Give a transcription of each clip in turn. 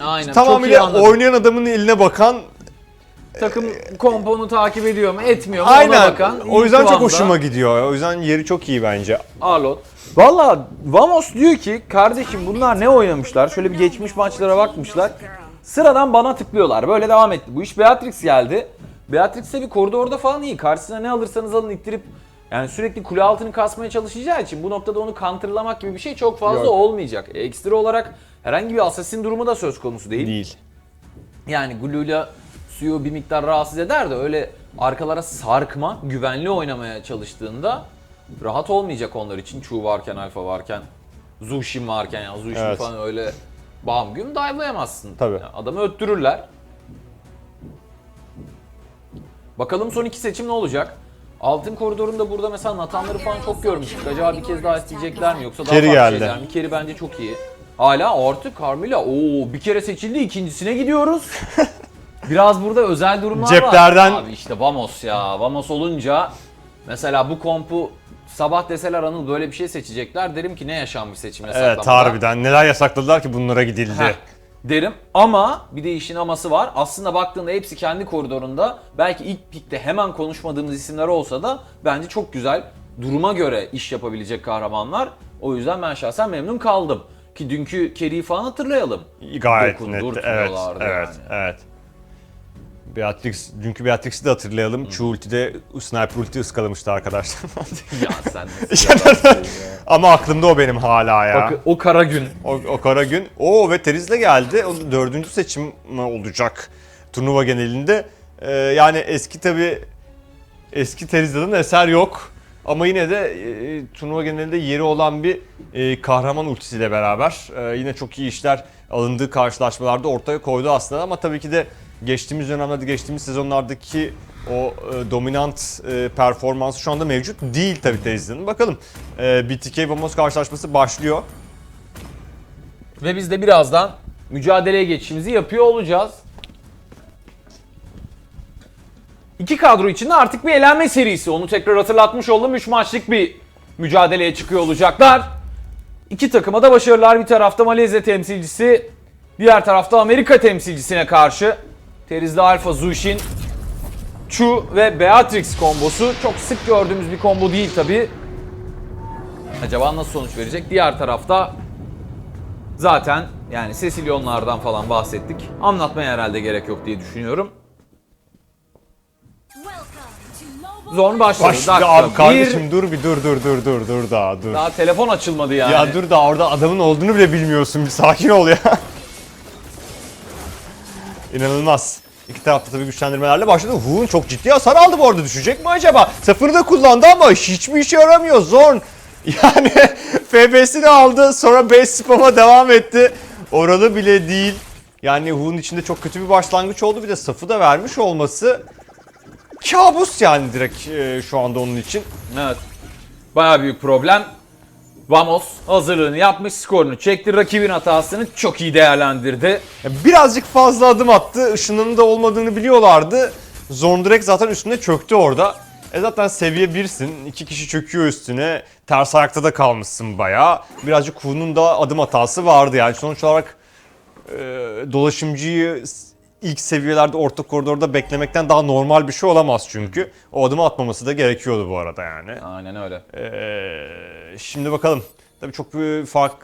Aynen. çok iyi Tamamıyla oynayan adamın eline bakan Takım komponu takip ediyor mu, etmiyor mu ona aynen. bakan. O yüzden çok hoşuma gidiyor. O yüzden yeri çok iyi bence. Arlot. Valla Vamos diyor ki kardeşim bunlar ne oynamışlar? Şöyle bir geçmiş maçlara bakmışlar. Sıradan bana tıklıyorlar. Böyle devam etti. Bu iş Beatrix geldi. Beatrix de bir koridorda falan iyi. Karşısına ne alırsanız alın ittirip yani sürekli kule altını kasmaya çalışacağı için bu noktada onu counterlamak gibi bir şey çok fazla Yok. olmayacak. Ekstra olarak herhangi bir assassin durumu da söz konusu değil. Değil. Yani Glue'la suyu bir miktar rahatsız eder de öyle arkalara sarkma, güvenli oynamaya çalıştığında rahat olmayacak onlar için. Chu varken, Alpha varken, Zushin varken yani Zushin Evet. falan öyle bam güm dive'layamazsın. Tabii. Yani adamı öttürürler. Bakalım son iki seçim ne olacak? Altın koridorunda burada mesela Natanları falan çok görmüştük. Acaba bir kez daha isteyecekler mi yoksa daha Kerry farklı geldi. şeyler mi? Kerry bence çok iyi. Hala artık Carmilla. Oo bir kere seçildi ikincisine gidiyoruz. Biraz burada özel durumlar Ceplerden- var. Abi işte Vamos ya. Vamos olunca mesela bu kompu sabah deseler Anıl böyle bir şey seçecekler. Derim ki ne yaşanmış seçim Evet yasaklamada. harbiden. Neler yasakladılar ki bunlara gidildi. Heh, derim ama bir de işin aması var. Aslında baktığında hepsi kendi koridorunda. Belki ilk pikte hemen konuşmadığımız isimler olsa da bence çok güzel duruma göre iş yapabilecek kahramanlar. O yüzden ben şahsen memnun kaldım. Ki dünkü Kerry'i falan hatırlayalım. Gayet Dokundurtmuyorlardı net. Evet, evet, yani. evet. Beatrix, dünkü Beatrix'i de hatırlayalım. Chu ultide sniper ulti ıskalamıştı arkadaşlar. ya sen nasıl ya. Ama aklımda o benim hala ya. Bak o kara gün. O, o kara gün. Oo ve Teriz de geldi. O dördüncü seçim olacak turnuva genelinde. Ee, yani eski tabi eski Teriz'den eser yok. Ama yine de e, turnuva genelinde yeri olan bir e, kahraman ultisiyle beraber e, yine çok iyi işler alındığı karşılaşmalarda ortaya koydu aslında ama tabii ki de geçtiğimiz dönemlerde geçtiğimiz sezonlardaki o e, dominant e, performansı şu anda mevcut değil tabii Teriz'in. Bakalım e, BTK Vamos karşılaşması başlıyor. Ve biz de birazdan mücadeleye geçişimizi yapıyor olacağız. İki kadro içinde artık bir elenme serisi. Onu tekrar hatırlatmış oldum. 3 maçlık bir mücadeleye çıkıyor olacaklar. İki takıma da başarılar. Bir tarafta Malezya temsilcisi, diğer tarafta Amerika temsilcisine karşı. Terizli Alfa Zushin, Chu ve Beatrix kombosu. Çok sık gördüğümüz bir kombo değil tabi. Acaba nasıl sonuç verecek? Diğer tarafta Zaten yani Cecilion'lardan falan bahsettik. Anlatmaya herhalde gerek yok diye düşünüyorum. Zorn başladı. Başla Dakika abi bir. kardeşim dur bir dur dur dur dur dur daha dur. Daha telefon açılmadı yani. Ya dur da orada adamın olduğunu bile bilmiyorsun. Bir sakin ol ya. İnanılmaz. İki tarafta tabii güçlendirmelerle başladı. Hu'un çok ciddi hasar aldı bu arada. Düşecek mi acaba? Sıfırı da kullandı ama hiçbir işe yaramıyor. Zorn. Yani FB'sini aldı. Sonra base spam'a devam etti. Oralı bile değil. Yani Hu'nun içinde çok kötü bir başlangıç oldu. Bir de safı da vermiş olması kabus yani direkt e, şu anda onun için. Evet. Baya büyük problem. Vamos hazırlığını yapmış, skorunu çekti. Rakibin hatasını çok iyi değerlendirdi. Ya Birazcık fazla adım attı. Işınının da olmadığını biliyorlardı. Zondrek zaten üstüne çöktü orada. E zaten seviye 1'sin. iki kişi çöküyor üstüne. Ters ayakta da kalmışsın bayağı. Birazcık Hu'nun da adım hatası vardı yani. Sonuç olarak e, dolaşımcıyı ilk seviyelerde orta koridorda beklemekten daha normal bir şey olamaz çünkü. O adımı atmaması da gerekiyordu bu arada yani. Aynen öyle. Ee, şimdi bakalım. Tabii çok bir fark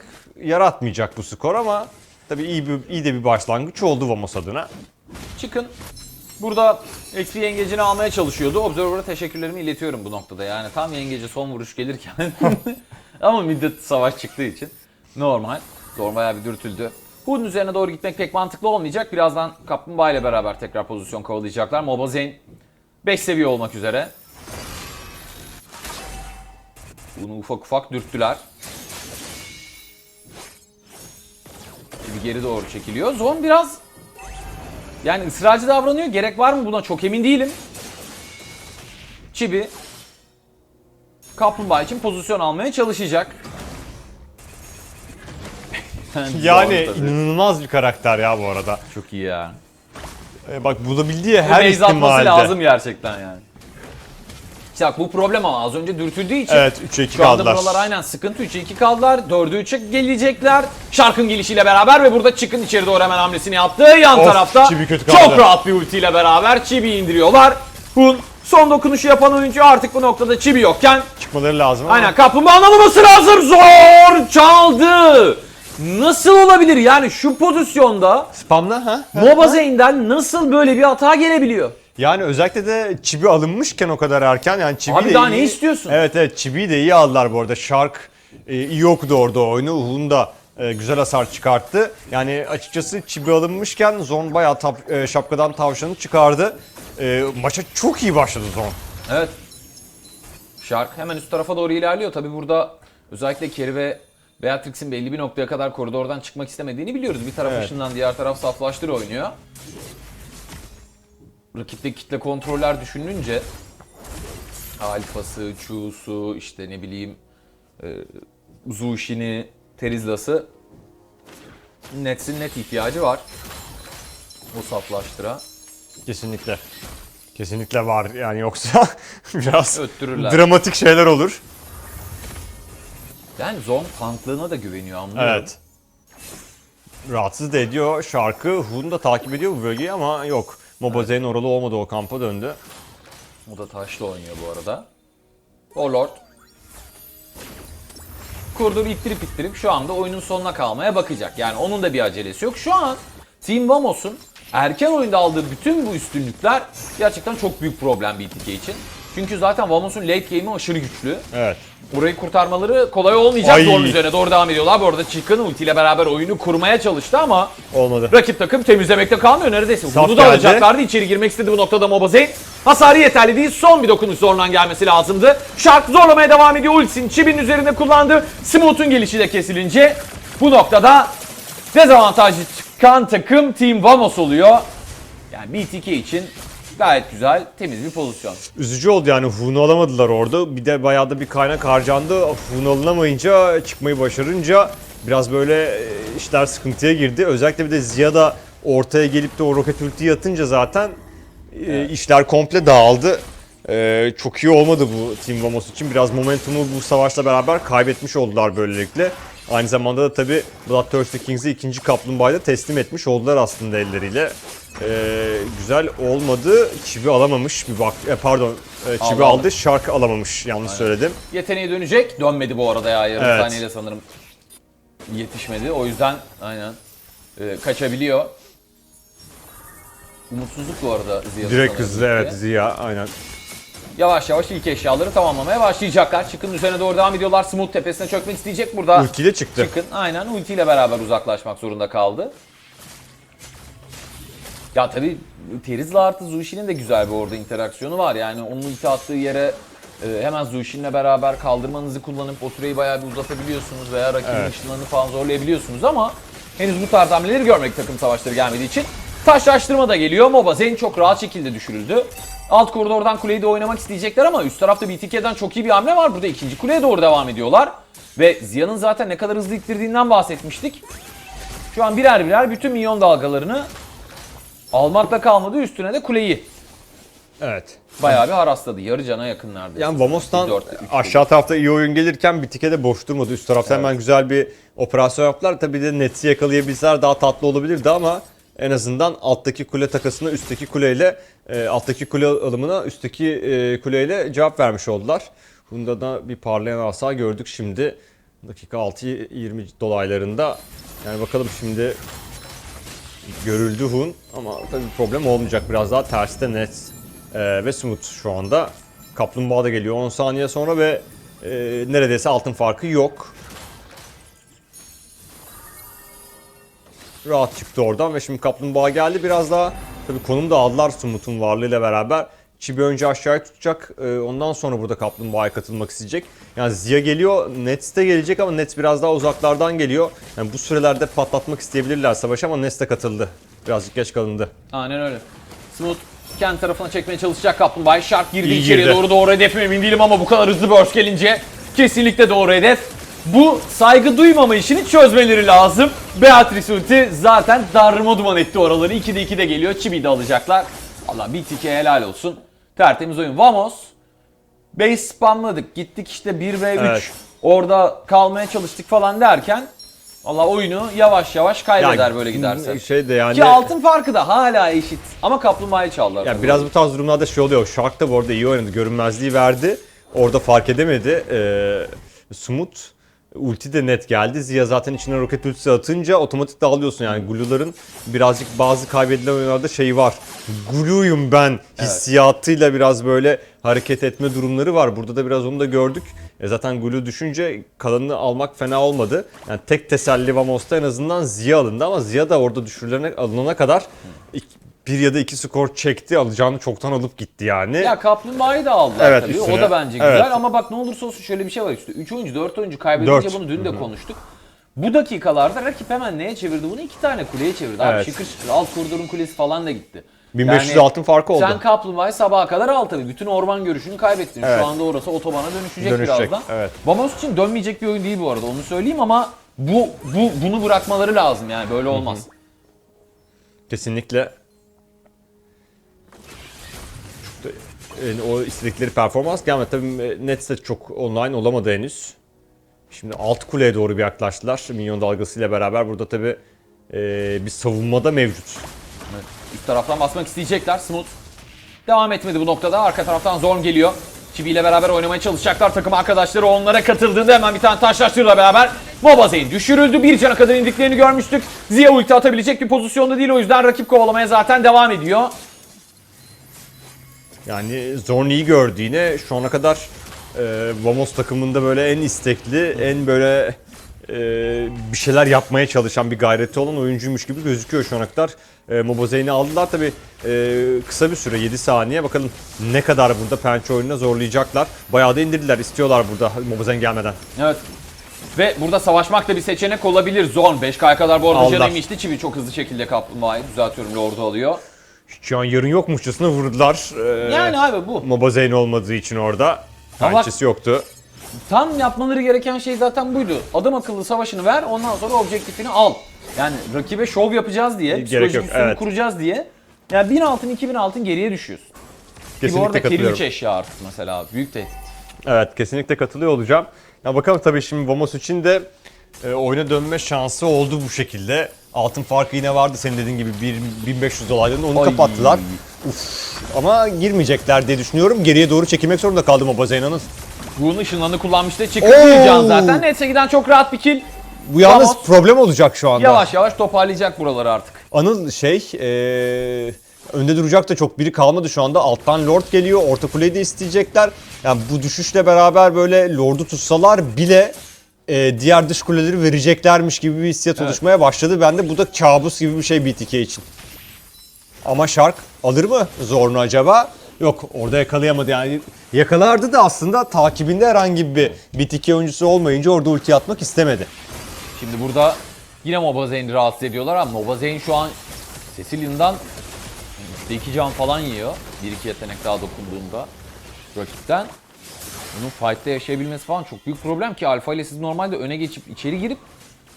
yaratmayacak bu skor ama tabii iyi bir iyi de bir başlangıç oldu Vamos adına. Çıkın. Burada XP yengecini almaya çalışıyordu. Observer'a teşekkürlerimi iletiyorum bu noktada. Yani tam yengeci son vuruş gelirken. Ama middet savaş çıktığı için. Normal. Zor bayağı bir dürtüldü. Hood'un üzerine doğru gitmek pek mantıklı olmayacak. Birazdan Kaplumbağa ile beraber tekrar pozisyon kovalayacaklar. Moba Zane 5 seviye olmak üzere. Bunu ufak ufak dürttüler. Şimdi geri doğru çekiliyor. Zon biraz yani ısrarcı davranıyor. Gerek var mı buna çok emin değilim. Chibi Kaplumbağa için pozisyon almaya çalışacak. Yani tabii. inanılmaz bir karakter ya bu arada. çok iyi ya. Ee, bak bulabildiği Her her Base atması ihtimalde. lazım gerçekten yani. İshak bu problem ama az önce dürtüldüğü için Evet 3'e 2 şu anda kaldılar. buralar aynen sıkıntı 3'e 2 kaldılar. 4'e 3'e gelecekler. Şarkın gelişiyle beraber ve burada çıkın içeri doğru hemen hamlesini yaptı. Yan Of, tarafta Chibi kötü kaldı. çok rahat bir ultiyle beraber Chibi indiriyorlar. Hun son dokunuşu yapan oyuncu artık bu noktada Chibi yokken Çıkmaları lazım ama. aynen kaplumbağanın alınması lazım. Zor çaldı. Nasıl olabilir yani şu pozisyonda Spamla ha? MOBA Zane'den nasıl böyle bir hata gelebiliyor? Yani özellikle de Chibi alınmışken o kadar erken yani Chibi Abi de daha iyi- ne istiyorsun? Evet evet Chibi'yi de iyi aldılar bu arada. Shark e, iyi okudu orada oyunu. Hun da e, güzel hasar çıkarttı. Yani açıkçası Chibi alınmışken Zon bayağı tap- e, şapkadan tavşanı çıkardı. E, maça çok iyi başladı Zon. Evet. Shark hemen üst tarafa doğru ilerliyor. Tabi burada özellikle Kerry ve Beatrix'in belli bir noktaya kadar koridordan çıkmak istemediğini biliyoruz. Bir taraf Evet. ışından diğer taraf saflaştır oynuyor. Rakipte kitle kontroller düşününce Alfa'sı, Chu'su, işte ne bileyim e, Zushin'i, Terizla'sı Nets'in net ihtiyacı var. O saflaştıra. Kesinlikle. Kesinlikle var yani yoksa biraz dramatik şeyler olur. Yani Zon tanklığına da güveniyor anlıyorum. Evet. Rahatsız da ediyor şarkı. Hun da takip ediyor bu bölgeyi ama yok. Mobaze'nin oralı olmadı o kampa döndü. O da taşla oynuyor bu arada. O Lord. Kurdur ittirip ittirip şu anda oyunun sonuna kalmaya bakacak. Yani onun da bir acelesi yok. Şu an Team Vamos'un erken oyunda aldığı bütün bu üstünlükler gerçekten çok büyük problem BTK için. Çünkü zaten Vamos'un late game'i aşırı güçlü. Evet. Burayı kurtarmaları kolay olmayacak. Ay. Zorun üzerine doğru devam ediyorlar. Bu arada Chicken ultiyle beraber oyunu kurmaya çalıştı ama Olmadı. Rakip takım temizlemekte kalmıyor neredeyse. Saf Bunu da geldi. alacaklardı. İçeri girmek istedi bu noktada Mobaze. Hasarı yeterli değil. Son bir dokunuş zorlan gelmesi lazımdı. Shark zorlamaya devam ediyor. Ultisini Chibi'nin üzerinde kullandı. Smooth'un gelişi de kesilince bu noktada dezavantajlı çıkan takım Team Vamos oluyor. Yani BTK için gayet güzel, temiz bir pozisyon. Üzücü oldu yani Hun'u alamadılar orada. Bir de bayağı da bir kaynak harcandı. Hun alınamayınca, çıkmayı başarınca biraz böyle e, işler sıkıntıya girdi. Özellikle bir de Ziya da ortaya gelip de o roket ultiyi atınca zaten e, işler komple dağıldı. E, çok iyi olmadı bu Team Vamos için. Biraz momentumu bu savaşla beraber kaybetmiş oldular böylelikle. Aynı zamanda da tabi Bloodthirsty Kings'i ikinci kaplumbağayı da teslim etmiş oldular aslında elleriyle. E, güzel olmadı. Çivi alamamış. Bir bak, e, pardon, e, çivi Aldı, aldı, aldı. şark alamamış. Yanlış söyledim. Yeteneği dönecek. Dönmedi bu arada ya. Yarım Evet. saniyeyle sanırım yetişmedi. O yüzden aynen e, kaçabiliyor. Umutsuzluk bu arada Ziya'da Direkt sanırım hızlı evet Ziya aynen. Yavaş yavaş ilk eşyaları tamamlamaya başlayacaklar. Çıkın üzerine doğru devam ediyorlar. Smooth tepesine çökmek isteyecek burada. Ultiyle çıktı. Çıkın aynen ultiyle beraber uzaklaşmak zorunda kaldı. Ya tabi Terizla artı Zushi'nin de güzel bir orada interaksiyonu var. Yani onun ulti attığı yere e, hemen Zushi'ninle beraber kaldırmanızı kullanıp o süreyi bayağı bir uzatabiliyorsunuz veya rakibin Evet. ışınlarını falan zorlayabiliyorsunuz ama henüz bu tarz hamleleri görmedik takım savaşları gelmediği için. Taşlaştırma da geliyor. Moba Zen çok rahat şekilde düşürüldü. Alt koridordan kuleyi de oynamak isteyecekler ama üst tarafta BTK'den çok iyi bir hamle var. Burada ikinci kuleye doğru devam ediyorlar. Ve Ziya'nın zaten ne kadar hızlı ittirdiğinden bahsetmiştik. Şu an birer birer bütün minyon dalgalarını almakla kalmadı üstüne de kuleyi Evet. bayağı bir harasladı. Yarı cana yakın neredeyse. Yani Vamos'tan Bir dörtte üç aşağı tarafta iyi oyun gelirken Bitike de boş durmadı. Üst tarafta hemen güzel bir operasyon yaptılar. Tabii de Nets'i yakalayabilseler daha tatlı olabilirdi ama en azından alttaki kule takasına üstteki kuleyle e, alttaki kule alımına üstteki e, kuleyle cevap vermiş oldular. Bunda da bir parlayan asa gördük şimdi. Dakika 6-20 dolaylarında. Yani bakalım şimdi görüldü Hun ama tabii problem olmayacak. Biraz daha terste Nets e, ve Smooth şu anda. Kaplumbağa da geliyor 10 saniye sonra ve e, neredeyse altın farkı yok. Rahat çıktı oradan ve şimdi Kaplumbağa geldi. Biraz daha tabii konum da aldılar Smooth'un varlığıyla beraber. Chibi önce aşağıya tutacak. e, ondan sonra burada Kaplumbağa'ya katılmak isteyecek. Yani Zia geliyor. Nets de gelecek ama Nets biraz daha uzaklardan geliyor. Yani bu sürelerde patlatmak isteyebilirler savaşı ama Nets de katıldı. Birazcık geç kalındı. Aynen öyle. Smooth kendi tarafına çekmeye çalışacak Kaplumbağa. Shark girdi İyi içeriye girdi. doğru doğru hedef mi emin değilim ama bu kadar hızlı burst gelince kesinlikle doğru hedef. Bu saygı duymama işini çözmeleri lazım. Beatrice ulti zaten darma duman etti oraları. 2'de 2'de geliyor. Chibi'yi de alacaklar. Allah BTK helal olsun. Tertemiz oyun. Vamos. base spamladık. Gittik işte 1 ve 3. Evet. Orada kalmaya çalıştık falan derken Valla oyunu yavaş yavaş kaybeder Yani, böyle giderse. Şey de yani Ki altın farkı da hala eşit. Ama kaplumbağayı çaldılar. Ya biraz bu tarz durumlarda şey oluyor. Shark da bu arada iyi oynadı. Görünmezliği verdi. Orada fark edemedi. Ee, Sumut ulti de net geldi. Ziya zaten içine roket ultisi atınca otomatik dağılıyorsun yani. Glu'ların birazcık bazı kaybedilen oyunlarda şeyi var. Glu'yum ben hissiyatıyla biraz böyle hareket etme durumları var. Burada da biraz onu da gördük. E zaten Glu düşünce kalanını almak fena olmadı. Yani tek teselli Vamos'ta en azından Ziya alındı ama Ziya da orada düşürülene alınana kadar bir ya da iki skor çekti. Alacağını çoktan alıp gitti yani. Ya kaplumbağayı da aldılar Evet, tabii. üstüne. O da bence güzel Evet. ama bak ne olursa olsun şöyle bir şey var işte. 3 oyuncu 4 oyuncu kaybedince Dört. bunu dün de konuştuk. Bu dakikalarda rakip hemen neye çevirdi bunu? iki tane kuleye çevirdi. Abi Evet. şıkır şıkır alt koridorun kulesi falan da gitti. 1500 Yani altın farkı oldu. Sen kaplumbağayı sabaha kadar al tabii. Bütün orman görüşünü kaybettin. Evet. Şu anda orası otobana dönüşecek, Dönüşecek, birazdan. evet. Vamos için dönmeyecek bir oyun değil bu arada onu söyleyeyim ama bu, bu bunu bırakmaları lazım yani böyle olmaz. Kesinlikle. O istedikleri performans gelmedi. Tabii Nets de çok online olamadı henüz. Şimdi alt kuleye doğru bir yaklaştılar. Minyon dalgasıyla beraber burada tabii e, bir savunmada mevcut. Evet. Üst taraftan basmak isteyecekler. Smooth devam etmedi bu noktada. Arka taraftan Zorn geliyor. Chibi ile beraber oynamaya çalışacaklar. Takım arkadaşları onlara katıldığında hemen bir tane taşlaştırla beraber Mobazeyn düşürüldü. Bir cana kadar indiklerini görmüştük. Ziya ulti atabilecek bir pozisyonda değil. O yüzden rakip kovalamaya zaten devam ediyor. Yani Zorni'yi gördü yine. Şu ana kadar e, Vamos takımında böyle en istekli, en böyle e, bir şeyler yapmaya çalışan bir gayreti olan oyuncuymuş gibi gözüküyor şu ana kadar. E, Mobazeyn'i aldılar tabi kısa bir süre 7 saniye. Bakalım ne kadar burada pençe oyununa zorlayacaklar. Bayağı da indirdiler istiyorlar burada Mobazeyn gelmeden. Evet. Ve burada savaşmak da bir seçenek olabilir. Zon 5K'ya kadar bu arada Aldılar. yemişti. Çivi çok hızlı şekilde kaplumbağayı düzeltiyorum. Lord'u alıyor. Şu an yarın yokmuşçasına vurdular. E, Yani abi bu. Mobazeyn olmadığı için orada. Ama- Pençesi yoktu. Tam yapmaları gereken şey zaten buydu. Adam akıllı savaşını ver ondan sonra objektifini al. Yani rakibe şov yapacağız diye, Gerek psikolojik yok, evet. kuracağız diye. Yani 1000 altın 2000 altın geriye düşüyorsun. Ki bu Kesinlikle arada carry katılıyorum. 3 eşya artık mesela büyük tehdit. Evet kesinlikle katılıyor olacağım. Ya bakalım tabii şimdi Vamos için de e, oyuna dönme şansı oldu bu şekilde. Altın farkı yine vardı senin dediğin gibi bir- 1500 dolaylarında onu Ay. kapattılar. Uf. Ama girmeyecekler diye düşünüyorum. Geriye doğru çekilmek zorunda kaldı Mobazeyna'nın. Bunun ışınlarını kullanmıştı. Çıkmayacağım Oo. zaten. Netse giden çok rahat bir kill. Bu yalnız Vamos. problem olacak şu anda. Yavaş yavaş toparlayacak buraları artık. Anıl şey e, önde duracak da çok biri kalmadı şu anda. Alttan Lord geliyor. Orta kuleyi de isteyecekler. Yani bu düşüşle beraber böyle Lord'u tutsalar bile e, diğer dış kuleleri vereceklermiş gibi bir hissiyat Evet. oluşmaya başladı. Ben de bu da kabus gibi bir şey BTK için. Ama Shark alır mı Zornu acaba? Yok orada yakalayamadı yani. Yakalardı da aslında takibinde herhangi bir BTK oyuncusu olmayınca orada ulti atmak istemedi. Şimdi burada yine Mobazeyn'i rahatsız ediyorlar ama Mobazeyn şu an Cecilia'dan işte iki can falan yiyor. Bir iki yetenek daha dokunduğunda rakipten. Bunun fight'te yaşayabilmesi falan çok büyük problem ki Alfa ile siz normalde öne geçip içeri girip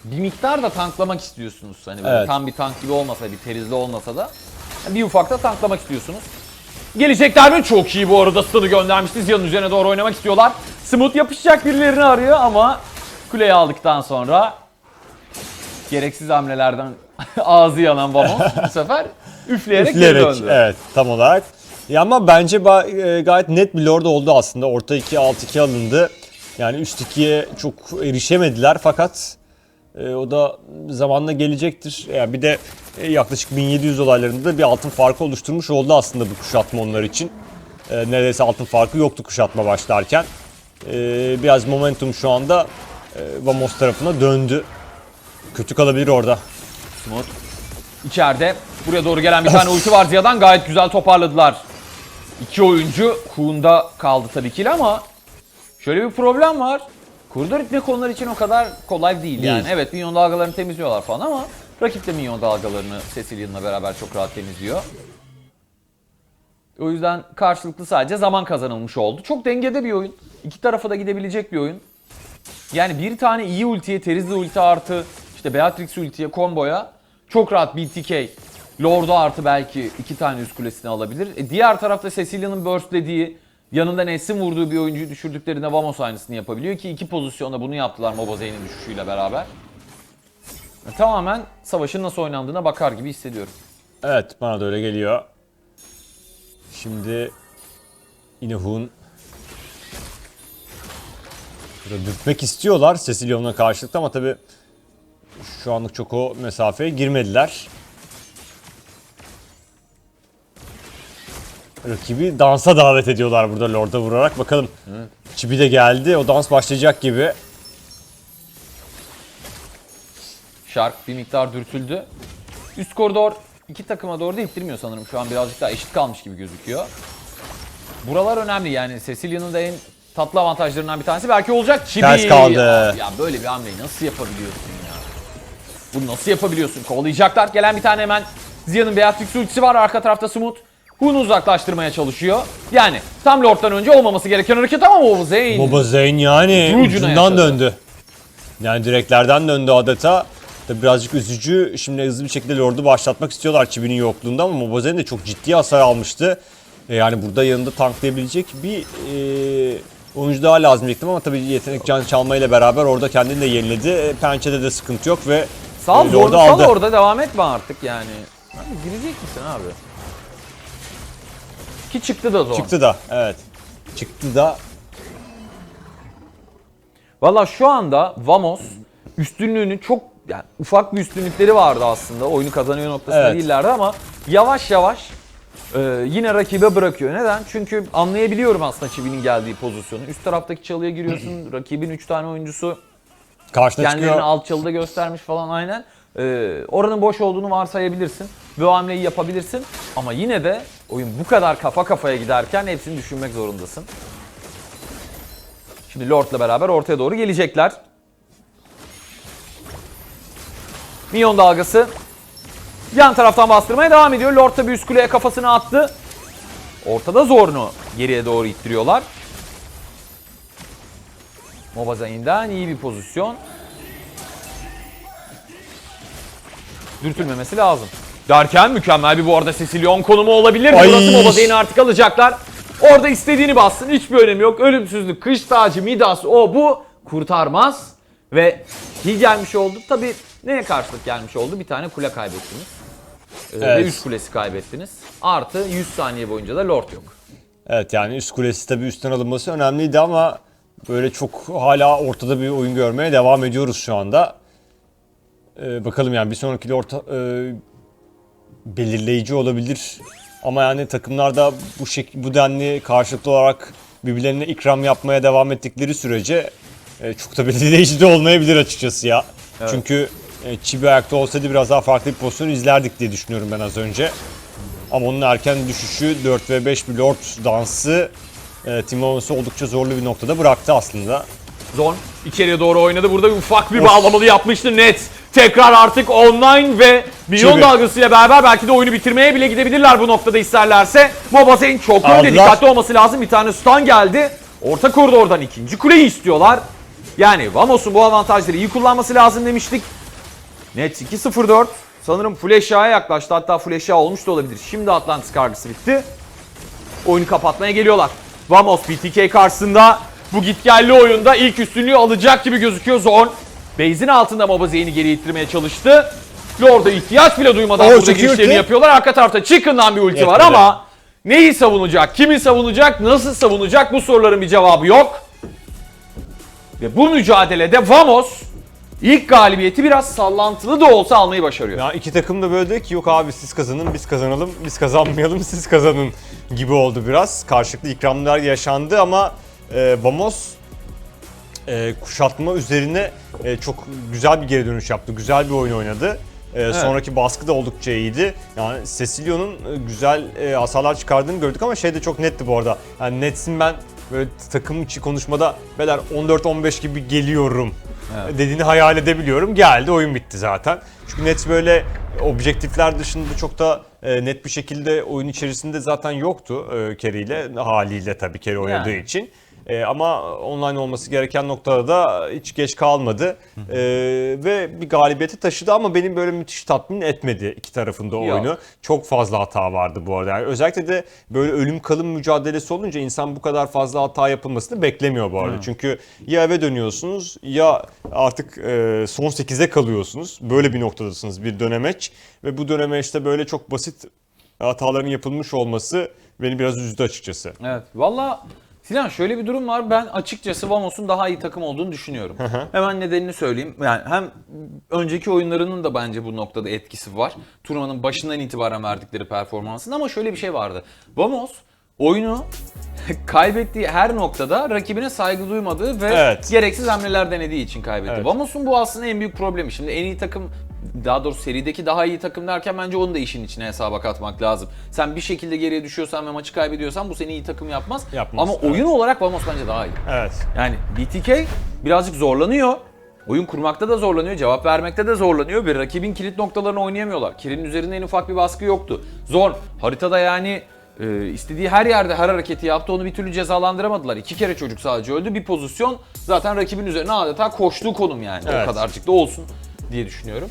bir miktar da tanklamak istiyorsunuz. Hani böyle Evet. tam bir tank gibi olmasa, bir terizli olmasa da bir ufak da tanklamak istiyorsunuz. Gelecekler mi? Çok iyi bu arada stun'ı göndermişti. Ziya'nın üzerine doğru oynamak istiyorlar. Smooth yapışacak birilerini arıyor ama kuleyi aldıktan sonra gereksiz hamlelerden ağzı yanan Vamos bu sefer üfleyerek, geri Üfleyerek, döndü. evet tam olarak. Ya ama bence e, gayet net bir lord oldu aslında. Orta 2 alt 2 alındı. Yani üst 2'ye çok erişemediler fakat e, o da zamanla gelecektir. Yani bir de e, yaklaşık 1700 dolaylarında da bir altın farkı oluşturmuş oldu aslında bu kuşatma onlar için. E, neredeyse altın farkı yoktu kuşatma başlarken. E, biraz momentum şu anda e, Vamos tarafına döndü. Kötü kalabilir orada. Smooth. İçeride buraya doğru gelen bir tane ulti var Ziya'dan gayet güzel toparladılar. İki oyuncu Kuğun'da kaldı tabii ki ama şöyle bir problem var. Koridor itmek onlar için o kadar kolay değil, yani. Değil. Evet minyon dalgalarını temizliyorlar falan ama rakip de minyon dalgalarını Cecilia'nınla beraber çok rahat temizliyor. O yüzden karşılıklı sadece zaman kazanılmış oldu. Çok dengede bir oyun. İki tarafa da gidebilecek bir oyun. Yani bir tane iyi ultiye, Terizli ulti artı işte Beatrix ultiye, komboya çok rahat BTK. Lord'u artı belki iki tane üst kulesini alabilir. E diğer tarafta Cecilia'nın burstlediği yanında Nes'in vurduğu bir oyuncuyu düşürdüklerinde Vamos aynısını yapabiliyor ki iki pozisyonda bunu yaptılar Mobaze'nin düşüşüyle beraber. Tamamen savaşın nasıl oynandığına bakar gibi hissediyorum. Evet bana da öyle geliyor. Şimdi yine Hun Burada dürtmek istiyorlar Cecilion'a karşılıklı ama tabi şu anlık çok o mesafeye girmediler. Rakibi dansa davet ediyorlar burada Lord'a vurarak. Bakalım Çibi de geldi. O dans başlayacak gibi. Shark bir miktar dürtüldü. Üst koridor iki takıma doğru da ittirmiyor sanırım. Şu an birazcık daha eşit kalmış gibi gözüküyor. Buralar önemli yani Cecilia'nın da en tatlı avantajlarından bir tanesi belki olacak. Chibi. Ters kaldı. Ya böyle bir hamleyi nasıl yapabiliyorsun ya? Bunu nasıl yapabiliyorsun? Kovalayacaklar. Gelen bir tane hemen Zia'nın Beatrix ultisi var. Arka tarafta Smooth. Hun'u uzaklaştırmaya çalışıyor. Yani tam Lord'dan önce olmaması gereken hareket ama o Zane. Boba Zane yani ucundan yaşadı. döndü. Yani direklerden döndü adeta. Tabi birazcık üzücü. Şimdi hızlı bir şekilde Lord'u başlatmak istiyorlar Chibi'nin yokluğunda ama Boba Zane de çok ciddi hasar almıştı. E, Yani burada yanında tanklayabilecek bir e, oyuncu daha lazım diyecektim ama tabii yetenek can çalmayla beraber orada kendini de yeniledi. E, pençede de sıkıntı yok ve Sal e, zorlu Lord'u aldı. orada devam etme artık yani. Abi girecek misin abi? Ki çıktı da zor. Çıktı da evet. Çıktı da Valla şu anda Vamos üstünlüğünü çok yani ufak bir üstünlükleri vardı aslında. Oyunu kazanıyor noktasında Evet. değillerdi ama yavaş yavaş e, yine rakibe bırakıyor. Neden? Çünkü anlayabiliyorum aslında Çivi'nin geldiği pozisyonu. Üst taraftaki çalıya giriyorsun. rakibin 3 tane oyuncusu karşına kendilerini çıkıyor. alt çalıda göstermiş falan aynen. Ee, oranın boş olduğunu varsayabilirsin o hamleyi yapabilirsin. Ama yine de oyun bu kadar kafa kafaya giderken hepsini düşünmek zorundasın. Şimdi Lord'la beraber ortaya doğru gelecekler. Minyon dalgası yan taraftan bastırmaya devam ediyor. Lord tabi üst kuleye kafasını attı. Ortada Zorn'u geriye doğru ittiriyorlar. Mobazain'den iyi bir pozisyon. Dürtülmemesi lazım. Derken mükemmel bir bu arada Cecilion konumu olabilir. Ay. Burası Mobazain'i artık alacaklar. Orada istediğini bassın. Hiçbir önemi yok. Ölümsüzlük, kış tacı, Midas o bu kurtarmaz. Ve iyi gelmiş oldu. Tabi neye karşılık gelmiş oldu? Bir tane kule kaybettiniz. Ee, Ve Evet. üst kulesi kaybettiniz. Artı 100 saniye boyunca da Lord yok. Evet yani üst kulesi tabii üstten alınması önemliydi ama böyle çok hala ortada bir oyun görmeye devam ediyoruz şu anda. Ee, bakalım yani bir sonraki orta e, belirleyici olabilir. Ama yani takımlarda bu şek bu denli karşılıklı olarak birbirlerine ikram yapmaya devam ettikleri sürece e, çok da belirleyici de olmayabilir açıkçası ya. Çünkü e, Chibi ayakta olsaydı biraz daha farklı bir pozisyon izlerdik diye düşünüyorum ben az önce. Ama onun erken düşüşü 4 ve 5 bir Lord dansı e, Owens'ı oldukça zorlu bir noktada bıraktı aslında. Zon içeriye doğru oynadı. Burada ufak bir bağlamalı yapmıştı Nets. Tekrar artık online ve milyon Çevir. dalgasıyla beraber belki de oyunu bitirmeye bile gidebilirler bu noktada isterlerse. Mobazen çok önde dikkatli olması lazım. Bir tane stun geldi. Orta koridordan ikinci kuleyi istiyorlar. Yani Vamos'un bu avantajları iyi kullanması lazım demiştik. Nets 2-0-4. Sanırım eşyaya yaklaştı. Hatta eşya olmuş da olabilir. Şimdi Atlantis kargısı bitti. Oyunu kapatmaya geliyorlar. Vamos BTK karşısında bu gitgelli oyunda ilk üstünlüğü alacak gibi gözüküyor Zorn. Base'in altında Mobaze'yi geri ittirmeye çalıştı. Lord'a ihtiyaç bile duymadan Oo, burada girişlerini ulti. yapıyorlar. Arka tarafta Chicken'dan bir ulti var ama neyi savunacak, kimi savunacak, nasıl savunacak bu soruların bir cevabı yok. Ve bu mücadelede Vamos ilk galibiyeti biraz sallantılı da olsa almayı başarıyor. Ya iki takım da böyle dedi ki yok abi siz kazanın biz kazanalım biz kazanmayalım siz kazanın gibi oldu biraz. Karşılıklı ikramlar yaşandı ama e, Vamos e, kuşatma üzerine e, çok güzel bir geri dönüş yaptı. Güzel bir oyun oynadı. E, Sonraki baskı da oldukça iyiydi. Yani Cecilio'nun e, güzel e, hasarlar çıkardığını gördük ama şey de çok netti bu arada. Yani Nets'in ben böyle takım içi konuşmada beyler 14-15 gibi geliyorum dediğini hayal edebiliyorum. Geldi oyun bitti zaten. Çünkü Nets böyle objektifler dışında çok da e, net bir şekilde oyun içerisinde zaten yoktu e, Kerry ile haliyle tabii Kerry oynadığı Yani. için. E, ama online olması gereken noktada da hiç geç kalmadı. E, ve bir galibiyeti taşıdı ama benim böyle müthiş tatmin etmedi iki tarafında Yok. oyunu. Çok fazla hata vardı bu arada. Yani özellikle de böyle ölüm kalım mücadelesi olunca insan bu kadar fazla hata yapılmasını beklemiyor bu arada. Çünkü ya eve dönüyorsunuz ya artık e, son 8'e kalıyorsunuz. Böyle bir noktadasınız bir dönemeç ve bu dönemeçte böyle çok basit hataların yapılmış olması beni biraz üzdü açıkçası. Evet. Valla Sinan şöyle bir durum var. Ben açıkçası Vamos'un daha iyi takım olduğunu düşünüyorum. Hemen nedenini söyleyeyim. Yani hem önceki oyunlarının da bence bu noktada etkisi var. Turnuvanın başından itibaren verdikleri performansın ama şöyle bir şey vardı. Vamos oyunu kaybettiği her noktada rakibine saygı duymadığı ve Evet. gereksiz hamleler denediği için kaybetti. Evet. Vamos'un bu aslında en büyük problemi. Şimdi en iyi takım daha doğrusu serideki daha iyi takım derken bence onu da işin içine hesaba katmak lazım. Sen bir şekilde geriye düşüyorsan ve maçı kaybediyorsan bu seni iyi takım yapmaz. Yapmaz, Ama oyun olarak Vamos bence daha iyi. Evet. Yani BTK birazcık zorlanıyor. Oyun kurmakta da zorlanıyor, cevap vermekte de zorlanıyor ve rakibin kilit noktalarını oynayamıyorlar. Kirin üzerinde en ufak bir baskı yoktu. Zor. Haritada yani e, istediği her yerde her hareketi yaptı. Onu bir türlü cezalandıramadılar. İki kere çocuk sadece öldü. Bir pozisyon zaten rakibin üzerine adeta koştuğu konum yani. Evet. O kadarcık da olsun diye düşünüyorum.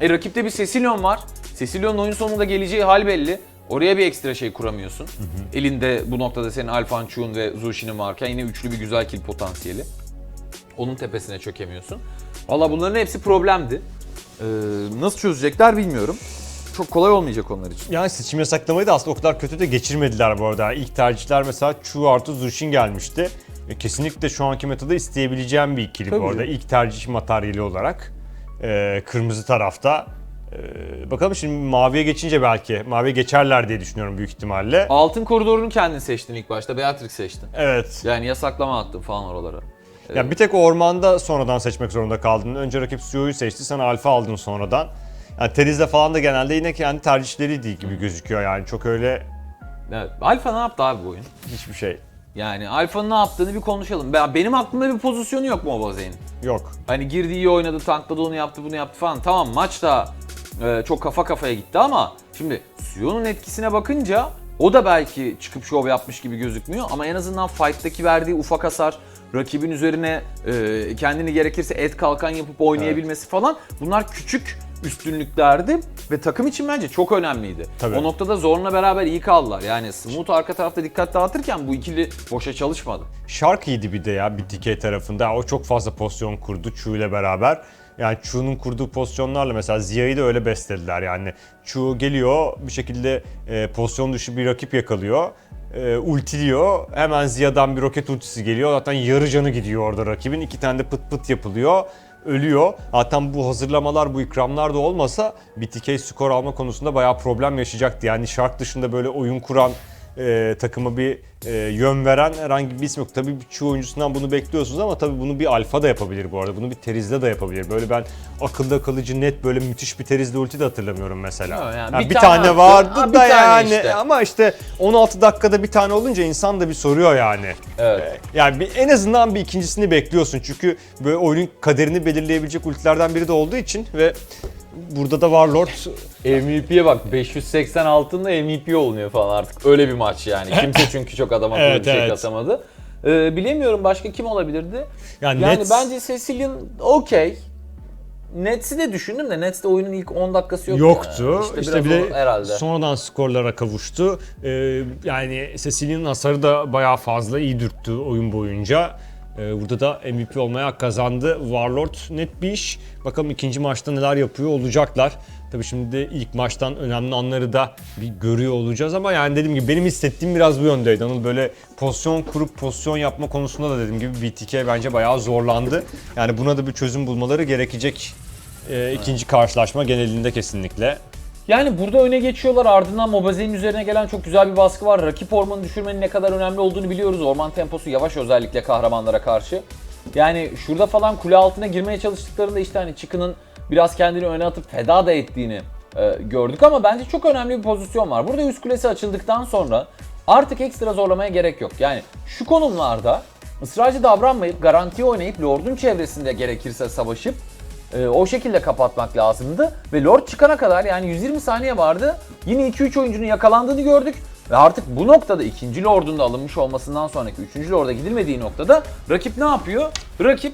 E rakipte bir Cecilion var. Cecilion'un oyun sonunda geleceği hal belli. Oraya bir ekstra şey kuramıyorsun. Elinde bu noktada senin Alfan Chun ve Zushi'nin varken yine üçlü bir güzel kill potansiyeli. Onun tepesine çökemiyorsun. Valla bunların hepsi problemdi. Ee, nasıl çözecekler bilmiyorum. Çok kolay olmayacak onlar için. Yani seçim yasaklamayı da aslında o kadar kötü de geçirmediler bu arada. İlk tercihler mesela Chu artı Zushin gelmişti. E, kesinlikle şu anki metada isteyebileceğim bir ikili Tabii bu arada. canım. İlk tercih materyali olarak. E, kırmızı tarafta. E, bakalım şimdi maviye geçince belki. Maviye geçerler diye düşünüyorum büyük ihtimalle. Altın koridorunu kendin seçtin ilk başta. Beatrix seçtin. Evet. Yani yasaklama attın falan oralara. Ya bir tek ormanda sonradan seçmek zorunda kaldın. Önce rakip Suyo'yu seçti, sen Alfa aldın sonradan. Yani Teriz'de falan da genelde yine kendi tercihleri değil gibi gözüküyor yani. Çok öyle Evet. Alfa ne yaptı abi bu oyun? hiçbir şey Yani Alfa'nın ne yaptığını bir konuşalım. Ben- Benim aklımda bir pozisyonu yok mu Obaze'nin? yok. Hani girdi iyi oynadı, tankladı onu yaptı bunu yaptı falan. Tamam maç da e, çok kafa kafaya gitti ama şimdi Suyo'nun etkisine bakınca o da belki çıkıp şov yapmış gibi gözükmüyor ama en azından fight'taki verdiği ufak hasar, rakibin üzerine e, kendini gerekirse et kalkan yapıp oynayabilmesi falan bunlar küçük üstünlüklerdi ve takım için bence çok önemliydi. Tabii. O noktada Zorn'la beraber iyi kaldılar. Yani Smooth arka tarafta dikkat dağıtırken bu ikili boşa çalışmadı. Shark iyiydi bir de ya BTK tarafında. O çok fazla pozisyon kurdu Chu ile beraber. Yani Chu'nun kurduğu pozisyonlarla mesela Ziya'yı da öyle beslediler yani. Chu geliyor bir şekilde e, pozisyon dışı bir rakip yakalıyor. E, ultiliyor. Hemen Ziya'dan bir roket ultisi geliyor. Zaten yarı canı gidiyor orada rakibin. İki tane de pıt pıt yapılıyor. Ölüyor. Zaten bu hazırlamalar, bu ikramlar da olmasa BTK skor alma konusunda bayağı problem yaşayacaktı. Yani Shark dışında böyle oyun kuran e, takıma bir e, yön veren herhangi bir isim yok. Tabii çoğu oyuncusundan bunu bekliyorsunuz ama tabii bunu bir alfa da yapabilir bu arada. Bunu bir terizle de yapabilir. Böyle ben akılda kalıcı net böyle müthiş bir terizle ulti de hatırlamıyorum mesela. Yok yani bir bir, tane tane, vardı Ha, bir da tane yani işte. ama işte 16 dakikada bir tane olunca insan da bir soruyor yani. Evet. Yani bir, en azından bir ikincisini bekliyorsun çünkü böyle oyunun kaderini belirleyebilecek ultilerden biri de olduğu için ve burada da Warlord MVP'ye bak 580 altında MVP olunuyor falan artık. Öyle bir maç yani. Kimse çünkü çok adam akıllı Evet, bir şey evet. atamadı. Ee, bilemiyorum başka kim olabilirdi? yani, Yani Nets bence Cecilian okey. Nets'i de düşündüm de Nets'te oyunun ilk 10 dakikası yoktu. yoktu. yani. İşte, İşte, bir biraz de herhalde. sonradan skorlara kavuştu. Ee, yani Cecilia'nın hasarı da bayağı fazla iyi dürttü oyun boyunca. Ee, burada da MVP olmaya kazandı. Warlord net bir iş. Bakalım ikinci maçta neler yapıyor olacaklar. Tabii şimdi de ilk maçtan önemli anları da bir görüyor olacağız ama yani dediğim gibi benim hissettiğim biraz bu yöndeydi. Anıl böyle pozisyon kurup pozisyon yapma konusunda da dediğim gibi BTK bence bayağı zorlandı. Yani buna da bir çözüm bulmaları gerekecek e, ikinci karşılaşma genelinde kesinlikle. Yani burada öne geçiyorlar ardından Mobaze'nin üzerine gelen çok güzel bir baskı var. Rakip ormanı düşürmenin ne kadar önemli olduğunu biliyoruz. Orman temposu yavaş özellikle kahramanlara karşı. Yani şurada falan kule altına girmeye çalıştıklarında işte hani Çıkı'nın biraz kendini öne atıp feda da ettiğini e, gördük ama bence çok önemli bir pozisyon var. Burada üst kulesi açıldıktan sonra artık ekstra zorlamaya gerek yok. Yani şu konumlarda ısrarcı davranmayıp garanti oynayıp Lord'un çevresinde gerekirse savaşıp e, o şekilde kapatmak lazımdı. Ve Lord çıkana kadar yani 120 saniye vardı. Yine 2-3 oyuncunun yakalandığını gördük. Ve artık bu noktada ikinci lordun da alınmış olmasından sonraki üçüncü lorda gidilmediği noktada rakip ne yapıyor? Rakip